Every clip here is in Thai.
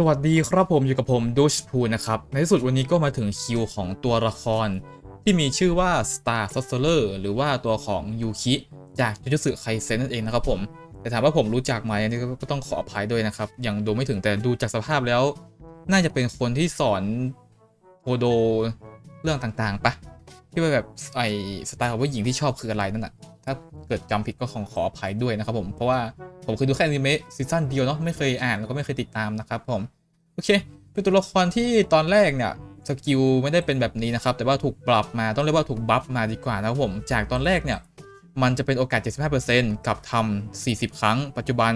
สวัสดีครับผมอยู่กับผมดูชพูนะครับ ในที่สุดวันนี้ก็มาถึงคิวของตัวละคร ที่มีชื่อว่า Star Sorcerer หรือว่าตัวของยูคิจากจูจุสึไคเซนนั่นเองนะครับผม แต่ถามว่าผมรู้จักไหมอันนี้ก็ต้องขออภัยด้วยนะครับ ยังดูไม่ถึงแต่ดูจากสภาพแล้ว น่าจะเป็นคนที่สอนโฮโดเรื่องต่างๆปะที่ว่าแบบไอสไตล์ของผู้หญิงที่ชอบคืออะไรนั่นน่ะ ถ้าเกิดจำผิดก็ขอขออภัยด้วยนะครับผม เพราะว่าผมเคยดูแค่อนิเมะซีซั่นเดียวเนาะไม่เคยอ่านแล้วก็ไม่เคยติดตามนะครับผม โอเค เป็นตัวละครที่ตอนแรกเนี่ยสกิลไม่ได้เป็นแบบนี้นะครับ แต่ว่าถูกปรับมาต้องเรียกว่าถูกบัฟมาดีกว่านะครับผม จากตอนแรกเนี่ยมันจะเป็นโอกาส 75%กับทำ 40 ครั้ง ปัจจุบัน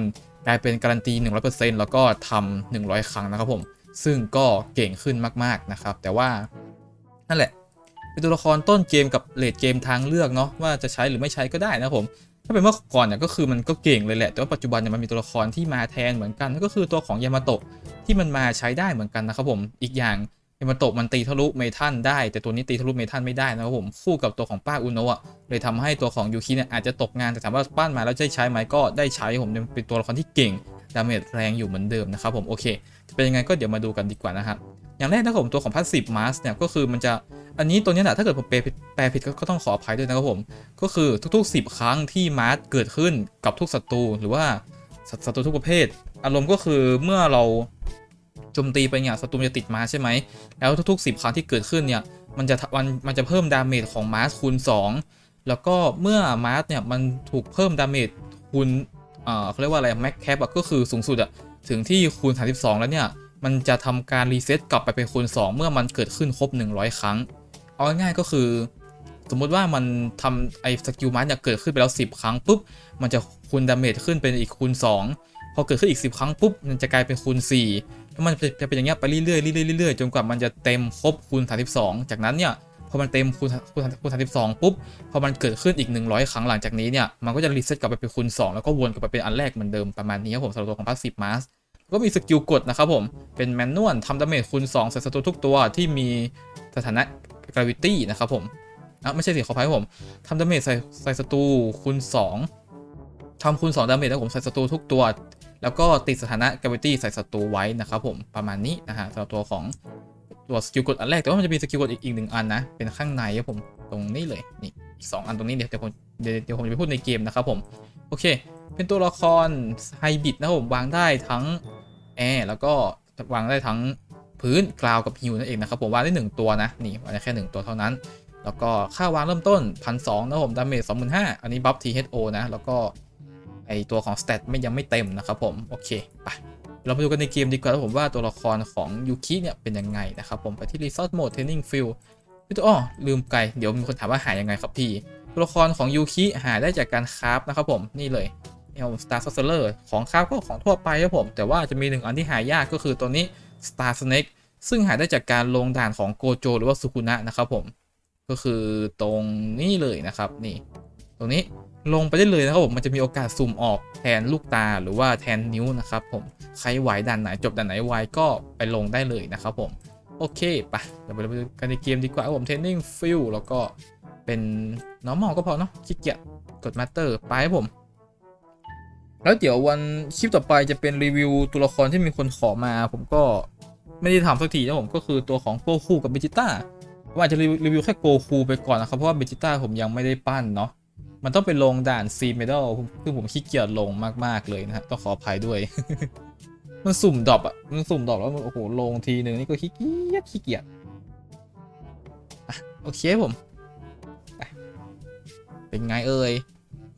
กลายเป็นการันตี 100%แล้วก็ทำ100 ครั้งนะครับผม ซึ่งก็เก่งขึ้นมาก ๆ นะครับ แต่ว่านั่นแหละ เป็นตัวละครต้นเกมกับเลดเกมทางเลือกเนาะว่าจะใช้หรือไม่ใช้ก็ได้นะครับผม ถ้าเป็นเมื่อก่อนเนี่ยก็คือมันก็เก่งเลยแหละ แต่ว่าปัจจุบันเนี่ยมันมีตัวละครที่มาแทนเหมือนกันก็คือตัวของยามาโตะที่มันมาใช้ได้เหมือนกันนะครับผมอีกอย่างยามาโตะมันตีทะลุเมทัลได้ แต่ตัวนี้ตีทะลุเมทัลไม่ได้นะครับผมคู่กับตัวของป้าอุโนะเลยทำให้ตัวของยูคิเนี่ยอาจจะตกงานแต่ถามว่าปั้นมาแล้วจะใช้ไหมก็ได้ใช้ผมเป็นตัวละครที่เก่งดาเมจแรงอยู่เหมือนเดิมนะครับผมโอเคจะเป็นยังไงก็เดี๋ยวมาดูกันดีกว่านะครับ อย่างแรกนะครับผมตัวของพาสซีฟมาสเนี่ยก็คือมันจะอันนี้ตัวเนี้ยนะถ้าเกิดผมแปลผิดแปลผิดก็ต้องขออภัยด้วยนะครับผม ก็คือทุก ๆ 10 ครั้งที่มาร์เกิดขึ้นกับทุกศัตรูหรือว่าศัตรูทุกประเภท อารมณ์ก็คือเมื่อเราโจมตีไปเนี่ยศัตรูจะติดมาใช่ไหมแล้วทุกๆ 10 ครั้งที่เกิดขึ้นเนี่ยมันจะมันมันจะเพิ่มดาเมจของมาร์สคูณ 2 แล้วก็เมื่อมาร์สเนี่ยมันถูกเพิ่มดาเมจคูณเอ่อเขาเรียกว่าอะไรแม็กแคปก็คือสูงสุดอะถึงที่คูณ 32 แล้วเนี่ย มันจะทำการรีเซ็ตกลับไปเป็นคูณ2 เมื่อมันเกิดขึ้นครบ 100 ครั้ง เอาง่ายๆก็คือ สมมุติว่ามันทำไอ้สกิลมาร์เนี่ยเกิดขึ้นไปแล้ว 10 ครั้งปุ๊บ มันจะคูณดาเมจขึ้นเป็นอีกคูณ 2 พอเกิดขึ้นอีก 10 ครั้งปุ๊บ มันจะกลายเป็นคูณ 4 แล้วมันจะจะเป็นอย่างเงี้ยไปเรื่อยๆเรื่อยๆเรื่อยๆจนกว่ามันจะเต็มครบคูณ 32 จากนั้นเนี่ยพอมันเต็มคูณคูณคูณ32ปุ๊บ พอมันเกิดขึ้นอีก 100 ครั้งหลังจากนี้เนี่ย มันก็จะรีเซ็ตกลับไปเป็นคูณ2 แล้วก็วนกลับไปเป็นอันแรกเหมือนเดิมประมาณนี้ครับผมสำหรับตัวของพาสซีฟมาส ก็มีสกิลกดนะครับผม เป็นแมนนวลทำดาเมจคูณ2ใส่ศัตรูทุกตัวที่มีสถานะ gravity นะครับผมอะไม่ใช่สิขออภัยผมทำดาเมจใส่ใส่ศัตรูคูณ2ทำคูณ2ดาเมจนะผมใส่ศัตรูทุกตัว แล้วก็ติดสถานะ gravity ใส่ศัตรูไว้นะครับผมประมาณนี้นะฮะสำหรับตัวของตัวสกิลกดอันแรกแต่ว่ามันจะมีสกิลกดอีกอีกหนึ่งอันนะเป็นข้างในครับผมตรงนี้เลยนี่สองอันตรงนี้เดี๋ยวเดี๋ยวผมเดี๋ยวผมจะไปพูดในเกมนะครับผมโอเค เป็นตัวละครไฮบิดนะครับผมวางได้ทั้ง แอร์แล้วก็วางได้ทั้งพื้นกราวกับฮิวนั่นเองนะครับผมวางได้หนึ่งตัวนะนี่วางได้แค่หนึ่งตัวเท่านั้น แล้วก็ค่าวางเริ่มต้นพันสองนะผมดาเมจสองหมื่นห้าอันนี้บัฟ THO นะแล้วก็ไอตัวของสเตตไม่ยังไม่เต็มนะครับผมโอเคไปเราไปดูกันในเกมดีกว่าผมว่าตัวละครของยูคิเนี่ยเป็นยังไงนะครับผมไปที่ Resort Mode Training Field พี่ตัวอ้อลืมไกลเดี๋ยวมีคนถามว่าหายังไงครับพี่ ตัวละครของยูคิหาได้จากการคราฟนะครับผมนี่เลย เนี่ยผม Star Sorcerer ของคราฟก็ของทั่วไปครับผม แต่ว่าจะมีหนึ่งอันที่หายากก็คือตัวนี้ Star Snake ซึ่งหาได้จากการลงด่านของโกโจหรือว่าสุคุนะนะครับผม ก็คือตรงนี้เลยนะครับนี่ ตรงนี้ลงไปได้เลยนะครับผมมันจะมีโอกาสสุ่มออกแทนลูกตาหรือว่าแทนนิ้วนะครับผมใครไหวด่านไหนจบด่านไหนไวก็ไปลงได้เลยนะครับผมโอเคไปเดี๋ยวไปดูกันในเกมดีกว่าผมเทรนนิ่งฟิลแล้วก็เป็น normal ก็พอเนาะขี้เกียจกด master ไปผม แล้วเดี๋ยววันคลิปต่อไปจะเป็นรีวิวตัวละครที่มีคนขอมา ผมก็ไม่ได้ทำสักทีนะผมก็คือตัวของโกคูกับเบจิต้าผมอาจจะรีวิวแค่โกคูไปก่อนนะครับ เพราะว่าเบจิต้าผมยังไม่ได้ปั้นเนาะมันต้องไปลงด่านซีเมดัลซึ่งผมขี้เกียจลงมากๆเลยนะฮะต้องขออภัยด้วย มันสุ่มดรอปอะมันสุ่มดรอปแล้วมันโอ้โหลงทีหนึ่งนี่ก็ขี้เกียจขี้เกียจโอเคผมเป็นไงเอ่ย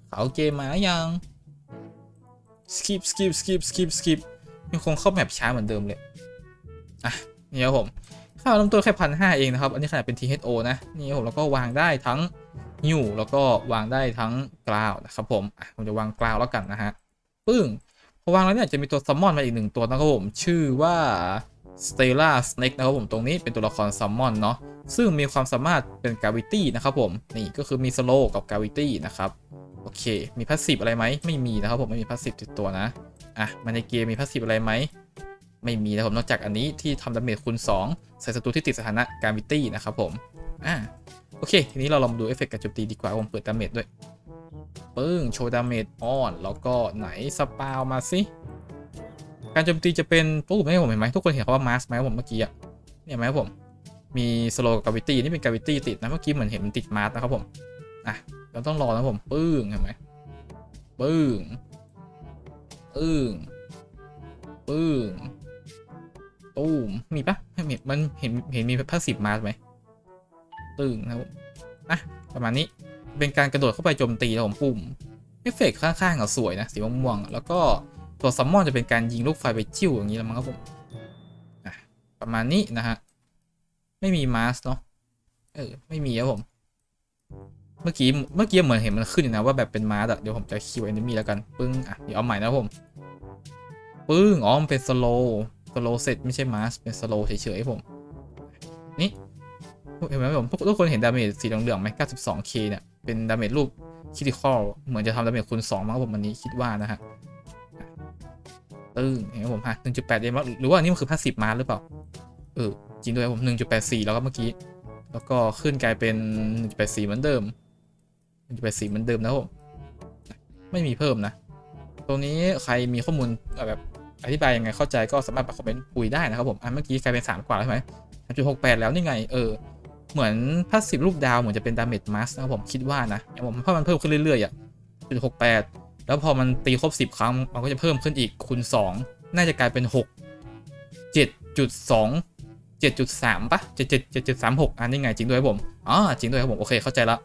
เขาเกมมายัง skip skip skip skip skip ยังคงเข้าแมปช้าเหมือนเดิมเลย อะ นี่ครับผมค่าเริ่มต้นแค่พันห้าเองนะครับ อันนี้ขนาดเป็น THO นะ นี่ครับผมแล้วก็วางได้ทั้งหิ้วแล้วก็วางได้ทั้งกราวนะครับผมผมจะวางกราวแล้วกันนะฮะ ปึ้ง พอวางแล้วเนี่ยจะมีตัวซัมมอนมาอีกหนึ่งตัวนะครับผม ชื่อว่า Stella Snake นะครับผมตรงนี้เป็นตัวละครซัมมอนเนาะซึ่งมีความสามารถเป็นกาวิตี้นะครับผม นี่ก็คือมีสโลกับกาวิตี้นะครับ โอเค มีพาสซีฟอะไรไหมไม่มีนะครับผมไม่มีพาสซีฟติดตัวนะ อะมาในเกมมีพาสซีฟอะไรไหมไม่มีนะครับนอกจากอันนี้ที่ทำดาเมจคูณ2 ใส่ศัตรูที่ติดสถานะการวิตี้นะครับผมอ่าโอเค ทีนี้เราลองดูเอฟเฟกต์การโจมตีดีกว่าผมเปิดดาเมจด้วยปึ้งโชว์ดาเมจออนแล้วก็ไหนสปาวมาสิการโจมตีจะเป็นปุ๊บให้ผมเห็นไหมทุกคนเห็นคำว่ามาสไหมครับผมเมื่อกี้อะเนี่ยไหมครับผมมีสโลกาวิตี้นี่เป็นกาวิตี้ติดนะเมื่อกี้เหมือนเห็นมันติดมาสนะครับผมอะ เราต้องรอนะผมปึ้งเห็นไหมปึ้งปึ้งปึ้งตู้มมีปะม่เห็นมันเห็นเห็นมีพาสซีฟมาไหมตึ้งนะครับผมอะประมาณนี้เป็นการกระโดดเข้าไปโจมตีนะผมปุ่มเอฟเฟกต์ข้างๆอะสวยนะสีม่วงๆแล้วก็ตัวซัมมอนจะเป็นการยิงลูกไฟไปจิ้วอย่างนี้แล้วมั้งครับผมอะประมาณนี้นะฮะไม่มีมาสเนาะเออไม่มีครับผม เมื่อกี้เมื่อกี้เหมือนเห็นมันขึ้นอยู่นะว่าแบบเป็นมาร์อะเดี๋ยวผมจะคิวแอนิมีแล้วกันปึ้งอะเดี๋ยวเอาใหม่นะผมปึ้งอ๋อมันเป็นสโลสโลเสร็จไม่ใช่มาร์สเป็นสโลเฉยๆผม นี่เห็นไหมผมทุกคนเห็นดาเมจสีเหลืองๆไหม 92k เนี่ยเป็นดาเมจรูปคิติคอลเหมือนจะทำดาเมจคูณ2มั้งผมวันนี้คิดว่านะฮะปึ้งเห็นไหมผมฮะ1.8เดมหรือว่านนี้มันคือพาสซีฟมาร์หรือเปล่าเออจริงด้วยผม 1.84 แล้วก็เมื่อกี้ แล้วก็ขึ้นกลายเป็น1.84เหมือนเดิม จะเป็นสีเหมือนเดิมนะครับผมไม่มีเพิ่มนะ ตรงนี้ใครมีข้อมูลแบบอธิบายยังไงเข้าใจก็สามารถมาคอมเมนต์คุยได้นะครับผมอันเมื่อกี้กลายเป็น 3 กว่าแล้วใช่ไหมสามจุดหกแปดแล้วนี่ไง เออ เหมือนพาสซีฟรูปดาวเหมือนจะเป็นดาเมจมาสนะครับผมคิดว่านะอย่างผมเพราะมันเพิ่มขึ้นเรื่อยๆอะจุดหกแปดแล้วพอมันตีครบ10ครั้ง มันก็จะเพิ่มขึ้นอีกคูณ2น่าจะกลายเป็น6 7.2 7.3ปะ7 7 7.36อันนี้ไงจริงด้วยครับผมอ๋อจริงด้วยครับผมโอเคเข้าใจละ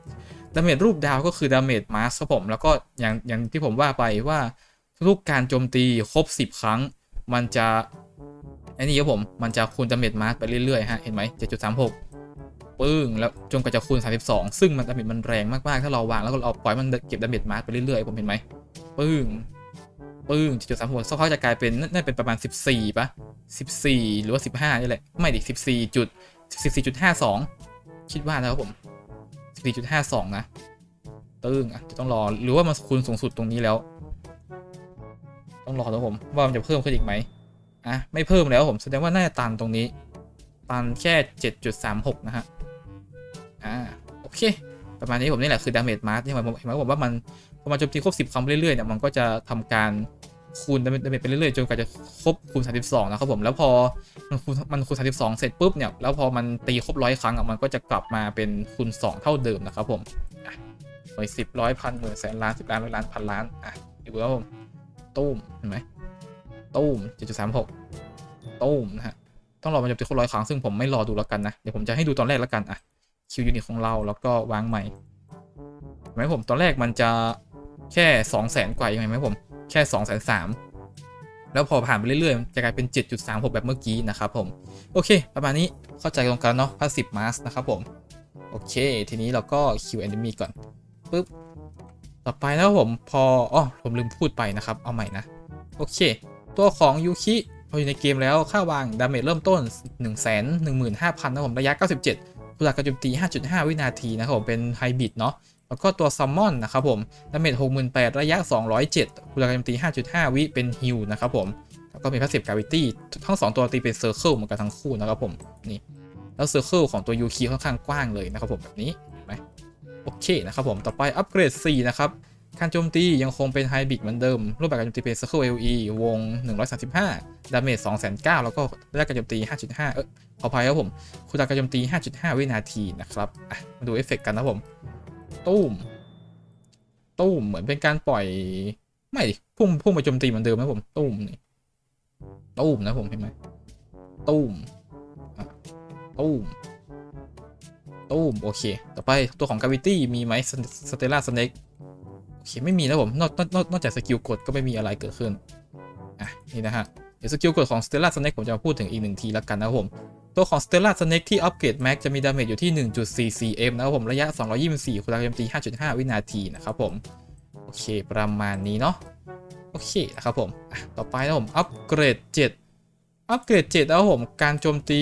ดาเมจรูปดาวก็คือดาเมจมาสครับผมแล้วก็อย่างอย่างที่ผมว่าไปว่าทุกการโจมตีครบ 10 ครั้ง มันจะไอ้นี่ครับผมมันจะคูณดาเมจมาสไปเรื่อยๆฮะเห็นไหม7.36ปึ้งแล้วจนกว่าจะคูณ 32 ซึ่งมันดาเมจมันแรงมากๆ ถ้าเราวางแล้วก็เราปล่อยมันเก็บดาเมจมาสไปเรื่อยๆ ผมเห็นไหมปึ้งปึ้ง7.36สักพักจะกลายเป็นน่าเป็นประมาณ 14ปะ14 หรือว่า 15นี่แหละ ไม่ดิ14จุด14.52 คิดว่านะครับผม 4.52 นะ ตึ้งอะจะต้องรอหรือว่ามันคูณสูงสุดตรงนี้แล้ว ต้องรอนะผมว่ามันจะเพิ่มขึ้นอีกไหมอะไม่เพิ่มแล้วผมแสดงว่าน่าจะตันตรงนี้ ตันแค่ 7.36 นะฮะอ่าโอเค ประมาณนี้ผมนี่แหละคือดาเมจมาร์ที่ผมเห็นไหมผมว่ามันพอมาโจมตีครบ10ครั้งเรื่อยๆเนี่ยมันก็จะทำการ คูณดาเมจไปเรื่อยๆจนกว่าจะครบคูณ 32 นะครับผมแล้วพอมันคูณมันคูณ 32 เสร็จปุ๊บเนี่ยแล้วพอมันตีครบร้อยครั้งอะมันก็จะกลับมาเป็นคูณ 2 เท่าเดิมนะครับผมอะหน่วยสิบร้อยพันหมื่นแสนล้านสิบล้านร้อยล้านพันล้านอะดูแล้วผมตุ้มเห็นไหมตุ้ม7.36ตุ้มนะฮะต้องรอมันจะตีครบร้อยครั้งซึ่งผมไม่รอดูแล้วกันนะเดี๋ยวผมจะให้ดูตอนแรกแล้วกันอะคิวยูนิตของเราแล้วก็วางใหม่เห็นไหมผมตอนแรกมันจะแค่2 0 0 0 0 0กว่ายังไงไหมผม แค่2องแสนสามแล้วพอผ่านไปเรื่อยๆ จะกลายเป็น 7.36 แบบเมื่อกี้นะครับผม โอเค ประมาณนี้เข้าใจตรงกันเนาะพาสซีฟมาสนะครับผม โอเค ทีนี้เราก็คิวแอนมีก่อนปุ๊บ ต่อไปนะครับผมพออ๋อผมลืมพูดไปนะครับ เอาใหม่นะ โอเค ตัวของยูคิพออยู่ในเกมแล้วค่าวาง ดาเมจเริ่มต้น 1 1 5 0 0 0 นะครับผม ระยะ 97พลังการโจมตี 5.5 วินาทีนะครับผมเป็นไฮบริดเนาะ แล้วก็ตัวซัมมอนนะครับผมดาเมจ68,000ระยะ 207คุณการโจมตี 5.5 วิเป็นฮิลนะครับผม แล้วก็มีพาสซีฟกราวิตี้ทั้ง 2 ตัวตีเป็นเซอร์เคิลเหมือนกันทั้งคู่นะครับผม นี่ แล้วเซอร์เคิลของตัวยูคีค่อนข้างกว้างเลยนะครับผมแบบนี้เห็นไหมโอเคนะครับผม ต่อไปอัปเกรด 4 นะครับการโจมตียังคงเป็นไฮบริดเหมือนเดิม รูปแบบการโจมตีเป็น Circle LE วง 135 ดาเมจ209 แล้วก็ระยะการโจมตี 5.5 เออขออภัยครับผม คุณภาการโจมตี 5.5 วินาทีนะครับอะมาดูเอฟเฟกต์กันนะครับผม ตุ้มตุ้มเหมือนเป็นการปล่อย ไม่พุ่งพุ่งไปโจมตีเหมือนเดิมนะผมตุ้มนี่ตุ้มนะผมเห็นไหมตุ้มตุ้มตุ้มโอเค ต่อไปตัวของกาวิตี้มีไหมสเตลล่าสเน็กโอเค ไม่มีนะผม นอกนอกนอกจากสกิลกดก็ไม่มีอะไรเกิดขึ้น อะ นี่นะฮะ เดี๋ยวสกิลกดของ Stellar Snake ผมจะมาพูดถึงอีกหนึ่งทีแล้วกันนะครับผม ตัวของ Stellar Snake ที่อัปเกรดแม็กจะมีดาเมจอยู่ที่ 1.44m นะครับผมระยะ 224คุณภาพการโจมตี 5.5 วินาทีนะครับผม โอเคประมาณนี้เนาะโอเคนะครับผมต่อไปนะผมอัปเกรด 7 อัปเกรด7แล้วผมการโจมตี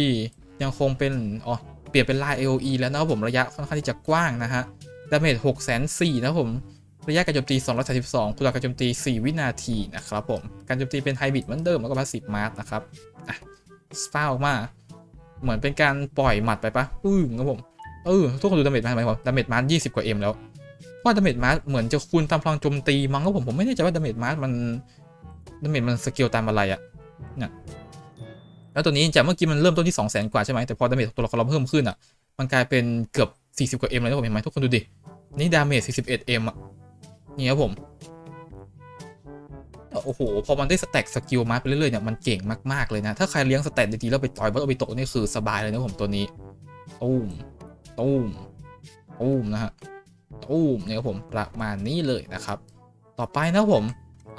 ยังคงเป็นอ๋อเปลี่ยนเป็นลาย AOE แล้วนะครับผมระยะค่อนข้างที่จะกว้างนะฮะดาเมจ604,000นะครับผม ระยะการโจมตี 232คุณภาพการโจมตี 4 วินาทีนะครับผม การโจมตีเป็นไฮบริดเหมือนเดิมแล้วก็พาสซีฟมาร์นะครับ อะสตาร์มากเหมือนเป็นการปล่อยหมัดไปปะปึ้งครับผม เออ ทุกคนดูดาเมจมาทำไมครับดาเมจมาร์สิบกว่าเอ็มแล้ว ว่าดาเมจมาร์เหมือนจะคูณตามพลังโจมตีมั้งครับผม ผมไม่แน่ใจว่าดาเมจมาร์มันดาเมจมันสเกลตามอะไรอะเนี่ยแล้วตัวนี้จากเมื่อกี้มันเริ่มต้นที่ 2 0 0 0 0 0 กว่าใช่ไหมแต่พอดาเมจตัวละครเราเพิ่มขึ้นอะ มันกลายเป็นเกือบ 40 กว่า M เลยนะผมเห็นไหมทุกคนดูดินี่ดาเมจ41 M อะ นี่ครับผมโอ้โห พอมันได้สแต็กสกิลมาไปเรื่อยๆเนี่ยมันเก่งมากๆเลยนะ ถ้าใครเลี้ยงสแตทดีๆแล้วไปต่อยบอสโอบิโตะนี่คือสบายเลยนะผมตัวนี้ตุ้มตุ้มตุ้มนะฮะตุ้มเนี่ยครับผมประมาณนี้เลยนะครับ ต่อไปนะผม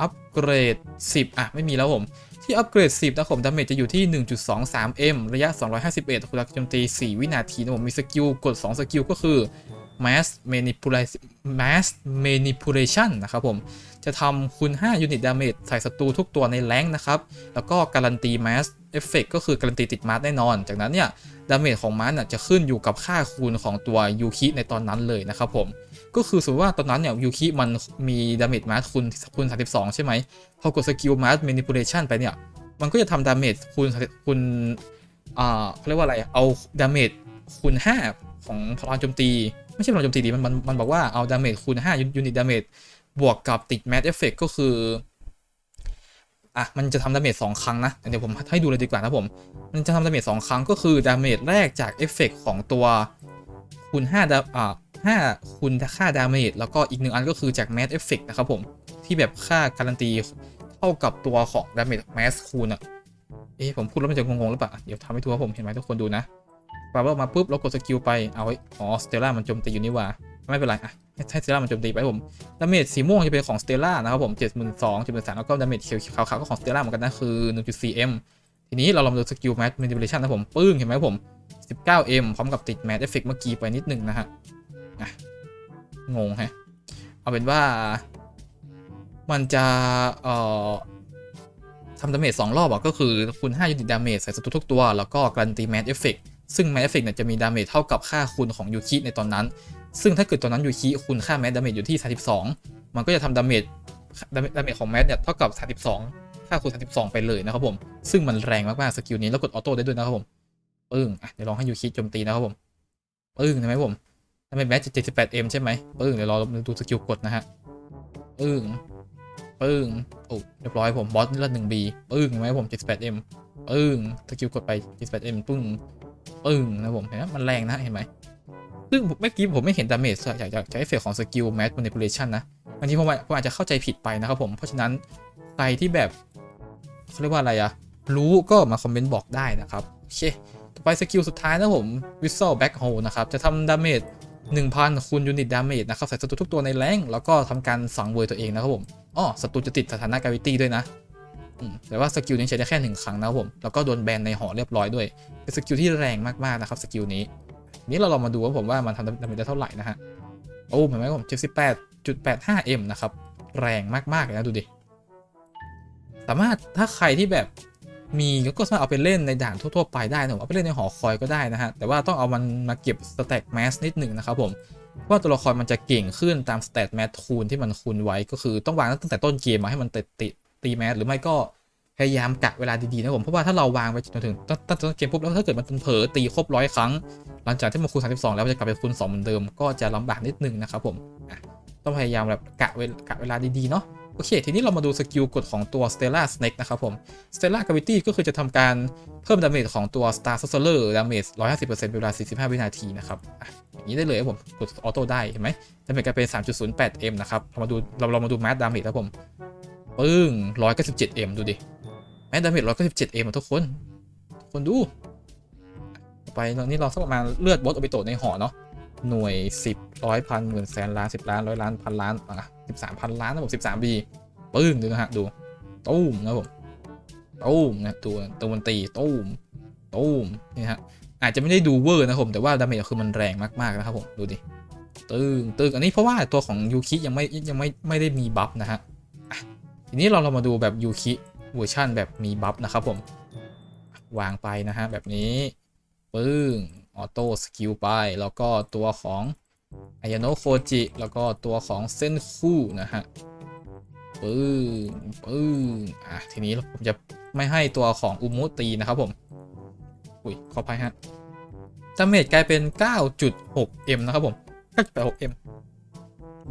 อัปเกรด 10 อะ ไม่มีแล้วผม ที่อัปเกรด 10 นะผมดาเมจจะอยู่ที่ 1.23m ระยะ 251คุณลักโจมตี 4 วินาทีนะผมมีสกิลกด 2 สกิลก็คือ mass manipulation mass manipulation นะครับผม จะทำคูณ5ยูนิตดาเมจใส่ศัตรูทุกตัวในแรงนะครับ แล้วก็การันตี mass effect ก็คือการันตีติดมาร์แน่นอน จากนั้นเนี่ยดาเมจของมาร์น่ะจะขึ้นอยู่กับค่าคูณของตัวยูคิในตอนนั้นเลยนะครับผม ก็คือสมมติว่าตอนนั้นเนี่ยยูคิมันมีดาเมจมาร์คูณคูณ32 ใช่ไหม พอกดสกิลมาร์ manipulation ไปเนี่ย มันก็จะทำดาเมจคูณคูณอ่าเขาเรียกว่าอะไร เอาดาเมจคูณ 5 ของพลังโจมตี ไม่ใช่พลังโจมตีดีมันมันมันบอกว่าเอาดาเมจคูณ5ยูนิตดาเมจบวกกับติดแม s เอฟเฟกก็คืออะมันจะทำดาเมจสองครั้งนะเดี๋ยวผมให้ดูเลยดีกว่านะผม มันจะทำดาเมจสองครั้งก็คือดาเมจแรกจากเอฟเฟกของตัวคูณ5ดาอ่า5คูณค่าดาเมจแล้วก็อีกหนึ่งอันก็คือจากแม s เอฟเฟกนะครับผม ที่แบบค่าการันตีเท่ากับตัวของดาเมจแมสคูณอะเอ๊ะผมพูดแล้วมันจะงงๆหรือเปล่าเดี๋ยวทำให้ทัวร์ผมเห็นไหมทุกคนดูนะ ปาเบอร์มาปุ๊บแล้วกดสกิลไป เอาไวอ๋อสเตลล่ามันโจมตีอยู่นี่ว่า ไม่เป็นไรอะให้สเตลล่ามันโจมตีไปผมดาเมจสีม่วงจะเป็นของสเตลล่านะครับผม72,000 73,000แล้วก็ดาเมจเขียวขาวๆก็ของสเตลล่าเหมือนกันนะคือ 1.4m ทีนี้เราลองดูสกิลแมทมินิเ l เลชันนะผมปึ้งเห็นไหมผม 19m พร้อมกับติดแมทเอฟเฟกต์เมื่อกี้ไปนิดนึงนะฮะอะงงฮะเอาเป็นว่า มันจะเอ่อทำดาเมจสองรอบอะก็คือคูณ5ยูนิตดาเมจใส่ศัตรูทุกตัว แล้วก็การันตีแมทเอฟเฟก ซึ่งแมทเอฟกเนี่ยจะมีดาเมจเท่ากับค่าคูณของยูคิในตอนนั้น ซึ่งถ้าเกิดตอนนั้นยูคิคูณค่าแมทดาเมจอยู่ที่ 32 มันก็จะทำดาเมจดาเมจของแมทเนี่ยเท่ากับ 32 ค่าคูณ 32 ไปเลยนะครับผม ซึ่งมันแรงมากๆสกิลนี้แล้วกดออโต้ได้ด้วยนะครับผมปึ้งอะเดี๋ยวลองให้ยูคิโจมตีนะครับผมปึ้งเห็นไหมผมดาเมจแมทจะ 78m ใช่ไหมปึ้งเดี๋ยวรอดูสกิลกดนะฮะปึ้งปึ้งโอ้เรียบร้อยผมบอสเลือด 1B ปึ้งเห็นไหมผม 78m ปึ้งสกิลกดไป 78m ปึ้ง ปึ้งนะผมเห็นไหมมันแรงนะเห็นไหมซึ่งเมื่อกี้ผมไม่เห็นดาเมจจากจากจากเอฟเฟกของสกิลแม s ม a นิ i เลชันนะบางทีผมอาผมอาจจะเข้าใจผิดไปนะครับผมเพราะฉะนั้นใครที่แบบเขาเรียกว่าอะไรอะรู้ก็มาคอมเมนต์บอกได้นะครับโอเคต่อไปสกิลสุดท้ายนะผม Whistle Back Hole นะครับจะทำดาเมจ1,000คูณยูนิตดาเมจนะครับใส่ศัตรูทุกตัวในแรงแล้วก็ทำการสังเวยตัวเองนะครับผมอ๋อศัตรูจะติดสถานะกาวิตี้ด้วยนะ แต่ว่าสกิลนี้ใช้ได้แค่หนึ่งครั้งนะผม แล้วก็โดนแบนในหอเรียบร้อยด้วย เป็นสกิลที่แรงมากๆนะครับสกิลนี้ นี้เราลองมาดูว่าผมว่ามันทำดาเมจได้เท่าไหร่นะฮะ โอ้เห็นไหมผม 78.85m นะครับ แรงมากๆเลยนะดูดิ สามารถถ้าใครที่แบบมีก็สามารถเอาไปเล่นในด่านทั่วๆไปได้นะผมเอาไปเล่นในหอคอยก็ได้นะฮะ แต่ว่าต้องเอามันมาเก็บสแต็กแมสนิดหนึ่งนะครับผมว่าตัวละครมันจะเก่งขึ้นตามสเตตแมสคูณที่มันคูณไว้ก็คือต้องวางตั้งแต่ต้นเกมมาให้มันติดติด ตีแมสหรือไม่ก็พยายามกะเวลาดีๆนะผมเพราะว่าถ้าเราวางไปจนถึงตั้งแต่เกมปุ๊บแล้วถ้าเกิดมันเผลอตีครบร้อยครั้ง หลังจากที่มันคูณ32 แล้วมันจะกลับไปคูณ2เหมือนเดิมก็จะลำบากนิดนึงนะครับผมต้องพยายามแบบกะเวลกะเวลาดีๆเนาะโอเค ทีนี้เรามาดูสกิลกดของตัว Stella Snake นะครับผม Stella Gravity ก็คือจะทำการเพิ่มดาเมจของตัว Star Sorcerer ดาเมจ 150%เป็นเวลา 45 วินาทีนะครับอะอย่างนี้ได้เลยครับผม กดออโต้ได้ เห็นไหมดาเมจกลายเป็น 3.08m นะครับ เรามาดูเราเรามาดูแมสดาเมจครับผม ปึ้ง 197m ดูดิ แมสดาเมจ 197m ทุกคน ทุกคนดู ไปตอนนี้เราสักประมาณเลือดบอสโอบิโตะในหอเนาะ หน่วย10ร้อยพันหมื่นแสนล้าน10ล้านร้อยล้านพันล้านอะ13พันล้านนะผม13บีปึ้งดูนะฮะดูตู้มนะผมตู้มนะตัวตัวมันตีตู้มตู้มนี่ฮะอาจจะไม่ได้ดูเวอร์นะผมแต่ว่าดาเมจคือมันแรงมากๆนะครับผมดูดิตึงตึงอันนี้เพราะว่าตัวของยูคิยังไม่ยังไม่ไม่ได้มีบัฟนะฮะ ทีนี้เราเรามาดูแบบยูคิเวอร์ชันแบบมีบัฟนะครับผม วางไปนะฮะ แบบนี้ปึ้งออโต้สกิลไป แล้วก็ตัวของอายโนโคจิ แล้วก็ตัวของเส้นคู่นะฮะปึ้งปึ้งอะ ทีนี้ผมจะไม่ให้ตัวของอุมุตีนะครับผม อุ้ยขออภัยฮะดาเมจกลายเป็น 9.6m นะครับผม 9.86m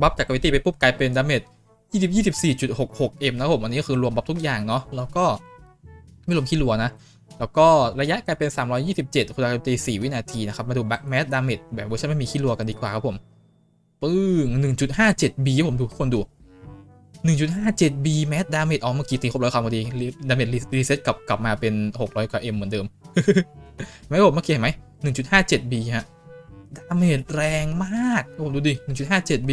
บัฟจากกาวิตี้ไปปุ๊บกลายเป็นดาเมจ 20 24.66m นะครับผมอันนี้ก็คือรวมบัฟทุกอย่างเนาะแล้วก็ไม่รวมขี้รัวนะ แล้วก็ระยะกลายเป็น 327คุณดาวโจมตี4วินาทีนะครับ มาดูแบ็คแมสดาเมจแบบเวอร์ชันไม่มีขี้รัวกันดีกว่าครับผมปึ้ง 1.57B ผมดูทุกคนดู 1.57B แมสดาเมจอ๋อเมื่อกี้ตีครบร้อยครั้งพอดีดาเมจรีเซ็ตกลับกลับมาเป็น 600กว่า M เหมือนเดิมไม่ผมเมื่อกี้เห็นไหม 1.57B ฮะดาเมจแรงมากผมดูดิ 1.57B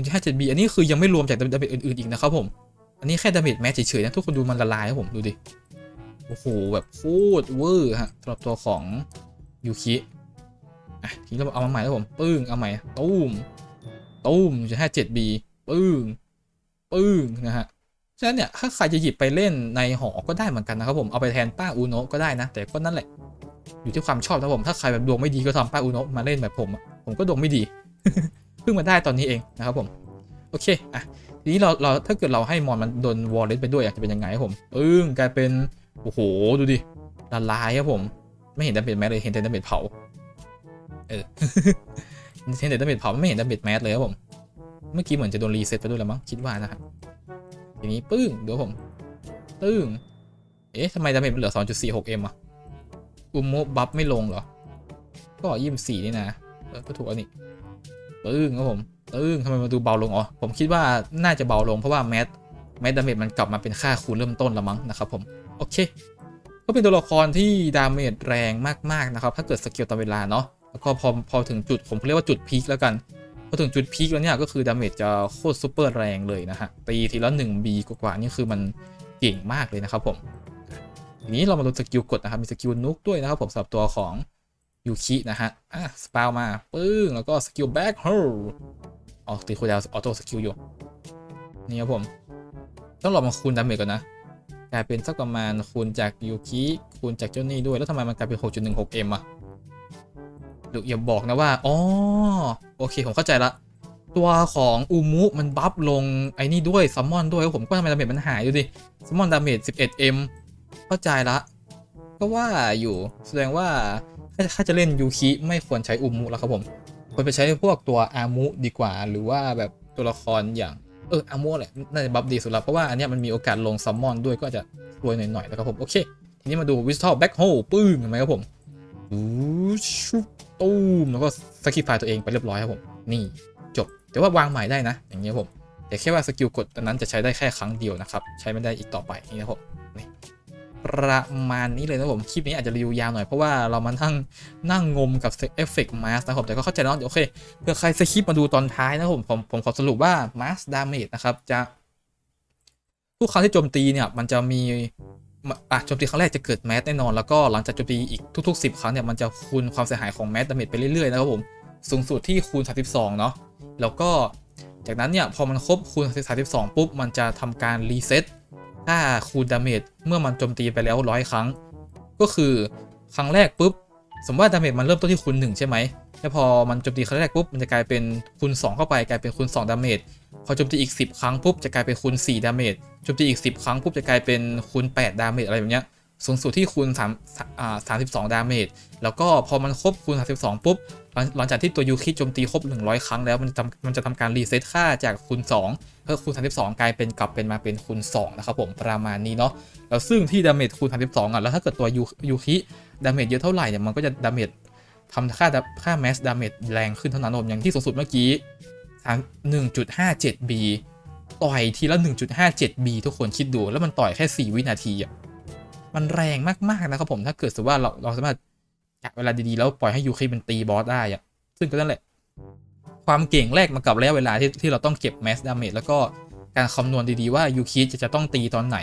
1.57B อันนี้คือยังไม่รวมจากดาเมจอื่นๆอีกนะครับผม อันนี้แค่ดาเมจแมสเฉยๆนะทุกคนดูมันละลายครับผมดูดิ โอ้โหแบบโคตรเวอร์ฮะสำหรับตัวของยูคิอะทีนี้เราเอามาใหม่แล้วผม ปึ้ง เอาใหม่ตุ้มตุ้มจะห้าเจ็ดบีปึ้ง ปึ้งนะฮะฉะนั้นเนี่ยถ้าใครจะหยิบไปเล่นในหอก็ได้เหมือนกันนะครับผมเอาไปแทนป้าอูโนก็ได้นะ แต่ก็นั่นแหละ อยู่ที่ความชอบนะผมถ้าใครแบบดวงไม่ดีก็ทำป้าอูโนมาเล่นแบบผม ผมก็ดวงไม่ดี เพิ่งมาได้ตอนนี้เองนะครับผม โอเค อะ ทีนี้เราเราถ้าเกิดเราให้มอนมันโดนวอลเลตไปด้วยอะจะเป็นยังไงครับผมปึ้งกลายเป็น โอ้โห ดูดิละลายครับผม ไม่เห็นดาเมจแมสเลย เห็นแต่ดาเมจเผา เออ เห็นแต่ดาเมจเผาไม่เห็นดาเมจแมสเลยครับผม เมื่อกี้เหมือนจะโดนรีเซ็ตไปด้วยแล้วมั้ง คิดว่านะครับ ทีนี้ปึ้งเดี๋ยวผมปึ้ง เอ๊ะทำไมดาเมจมันเหลือ 2.46m อะอุโมบัฟไม่ลงเหรอ ก็ยี่สี่นี่นะเออก็ถูกอันนี้ ปึ้งครับผมปึ้งทำไมมันดูเบาลงอ๋อผมคิดว่าน่าจะเบาลงเพราะว่าแมสแมสดาเมจมันกลับมาเป็นค่าคูณเริ่มต้นล้วมั้งนะครับผมโอเค ก็เป็นตัวละครที่ดาเมจแรงมากๆนะครับ ถ้าเกิดสกิลตามเวลาเนาะแล้วก็พอพอถึงจุดผมเรียกว่าจุดพีคแล้วกันพอถึงจุดพีคแล้วเนี่ยก็คือดาเมจจะโคตรซูเปอร์แรงเลยนะฮะตีทีละ 1B กว่าๆนี่คือมันเก่งมากเลยนะครับผมทีนี้เรามาดูสกิลกดนะครับมีสกิลนุกด้วยนะครับผมสำหรับตัวของ ยูคินะฮะ อะ สปาวมา ปึ้ง แล้วก็สกิลแบ็คโฮอ๋อตีคูดาวออโต้สกิลอยู่ นี่ครับผม ต้องลอมาคูณดาเมจก่อนนะ กลายเป็นสักประมาณคูณจากยูคิคูณจากเจ้านี่ด้วย แล้วทำไมมันกลายเป็น 6.16m อะหรืออย่าบอกนะว่า อ๋อ โอเค ผมเข้าใจละ ตัวของอูมุมันบัฟลงไอ้นี่ด้วยซัมมอนด้วยผมก็ทำไมดาเมจมันหายดูดิซัมมอนดาเมจ 11m เข้าใจละ ก็ว่าอยู่ แสดงว่า ถ้าจะเล่นยูคิไม่ควรใช้อูมุแล้วครับผมควรไปใช้พวกตัวอามุดีกว่า หรือว่าแบบตัวละครอย่างเอออามุแหละน่าจะบัฟดีสุดละเพราะว่าอันนี้มันมีโอกาสลงซัมมอนด้วยก็จะรวยหน่อยๆนะครับผมโอเค ทีนี้มาดูวิสทอลแบ็คโฮปึ้งเห็นไหมครับผมอู้ชุบตูมแล้วก็สกิปไฟตัวเองไปเรียบร้อยครับผมนี่จบแต่ว่าวางใหม่ได้นะ อย่างเงี้ยผมแต่แค่ว่าสกิลกดนนั้นจะใช้ได้แค่ครั้งเดียวนะครับ ใช้ไม่ได้อีกต่อไปนี่นะครับผม ประมาณนี้เลยนะผม คลิปนี้อาจจะรีวิวยาวหน่อย เพราะว่าเรามานั่งนั่งงมกับเอฟเฟกต์มาสนะครับ แต่ก็เข้าใจแล้วโอเคเผื่อใครสคิปมาดูตอนท้ายนะผมผมผมขอสรุปว่ามาสดาเมจนะครับ จะทุกครั้งที่โจมตีเนี่ย มันจะมีอะโจมตีครั้งแรกจะเกิดแมสแน่นอน แล้วก็หลังจากโจมตีอีกทุก ๆ 10 ครั้งเนี่ยมันจะคูณความเสียหายของแมสดาเมจไปเรื่อยๆนะครับผมสูงสุดที่คูณ 32 เนาะแล้วก็จากนั้นเนี่ยพอมันครบคูณ 32 ปุ๊บ มันจะทำการรีเซ็ต ค่าคูณดาเมจเมื่อมันโจมตีไปแล้วร้อยครั้ง ก็คือครั้งแรกปุ๊บ สมมติว่าดาเมจมันเริ่มต้นที่คูณ1ใช่ไหมแล้วพอมันโจมตีครั้งแรกปุ๊บมันจะกลายเป็นคูณ2เข้าไปกลายเป็นคูณ2ดาเมจพอโจมตีอีก 10 ครั้งปุ๊บจะกลายเป็นคูณ4ดาเมจโจมตีอีก 10 ครั้งปุ๊บจะกลายเป็นคูณ8ดาเมจอะไรแบบเนี้ยสูงสุดที่คูณ3อ่า32 ดาเมจ แล้วก็พอมันครบคูณ 32 ปุ๊บ หลังหลังจากที่ตัวยูคิโจมตีครบ 100 ครั้งแล้วมันจะมันจะทำการรีเซ็ตค่าจากคูณ 2 อคูณ32 กลายเป็นกลับเป็นมาเป็นคูณ2นะครับผมประมาณนี้เนาะแล้วซึ่งที่ดาเมจคูณ32อะแล้วถ้าเกิดตัวยูยูคิดาเมจเยอะเท่าไหร่เนี่ยมันก็จะดาเมจทำค่าค่าแมสดาเมจแรงขึ้นเท่านั้นผมอย่างที่สูงสุดเมื่อกี้ 1.57B ต่อยทีละ 1.57B ทุกคนคิดดูแล้วมันต่อยแค่ 4 วินาทีอะมันแรงมากๆนะครับผมถ้าเกิดสมมติว่าเราเราสามารถเวลาดีๆ แล้วปล่อยให้ยูคิมันตีบอสได้อะซึ่งก็นั่นแหละ ความเก่งแรกมากับระยะเวลาที่ที่เราต้องเก็บแมสดาเมจแล้วก็การคำนวณดีๆว่ายูคิจะจะต้องตีตอนไหน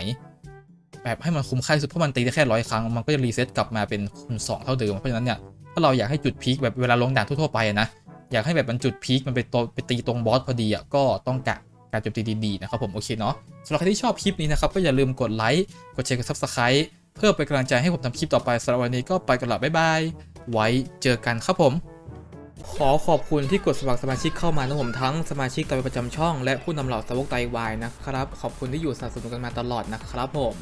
แบบให้มันคุ้มค่าสุดเพราะมันตีได้แค่ร้อยครั้ง มันก็จะรีเซ็ตกลับมาเป็นคูณ2เท่าเดิม เพราะฉะนั้นเนี่ยถ้าเราอยากให้จุดพีคแบบเวลาลงด่านทั่วๆไปนะอยากให้แบบมันจุดพีคมันไปตวไปตีตรงบอสพอดีอะก็ต้องกะการโจมตีดีๆนะครับผมโอเคเนาะสำหรับใครที่ชอบคลิปนี้นะครับก็อย่าลืมกดไลค์กดแชร์กด subscribe เพื่อเป็นกำลังใจให้ผมทำคลิปต่อไปสำหรับวันนี้ก็ไปกันละบ๊ายบายไว้เจอกันครับผม ขอขอบคุณที่กดสมัครสมาชิกเข้ามานะผมทั้งสมาชิกตามประจำช่องและผู้นำเหล่าสาวกไตวายนะครับ ขอบคุณที่อยู่สนับสนุนกันมาตลอดนะครับผม